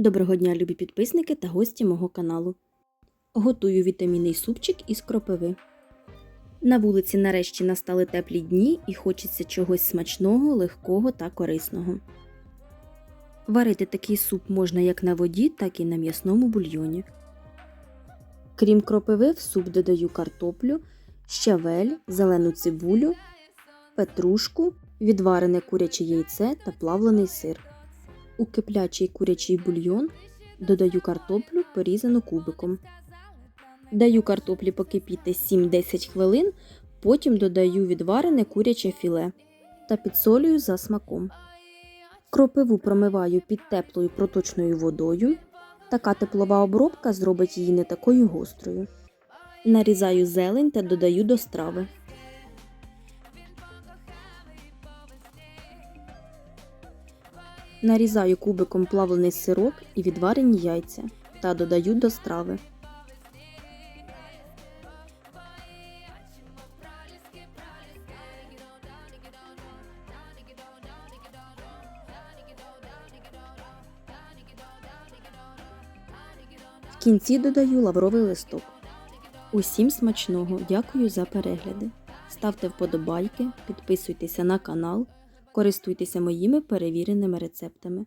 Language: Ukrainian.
Доброго дня, любі підписники та гості мого каналу. Готую вітамінний супчик із кропиви. На вулиці нарешті настали теплі дні і хочеться чогось смачного, легкого та корисного. Варити такий суп можна як на воді, так і на м'ясному бульйоні. Крім кропиви, в суп додаю картоплю, щавель, зелену цибулю, петрушку, відварене куряче яйце та плавлений сир. У киплячий курячий бульйон додаю картоплю, порізану кубиком. Даю картоплі покипіти 7-10 хвилин, потім додаю відварене куряче філе та підсолюю за смаком. Кропиву промиваю під теплою проточною водою. Така теплова обробка зробить її не такою гострою. Нарізаю зелень та додаю до страви. Нарізаю кубиком плавлений сирок і відварені яйця та додаю до страви. В кінці додаю лавровий листок. Усім смачного, дякую за перегляди. Ставте вподобайки, підписуйтеся на канал, користуйтеся моїми перевіреними рецептами.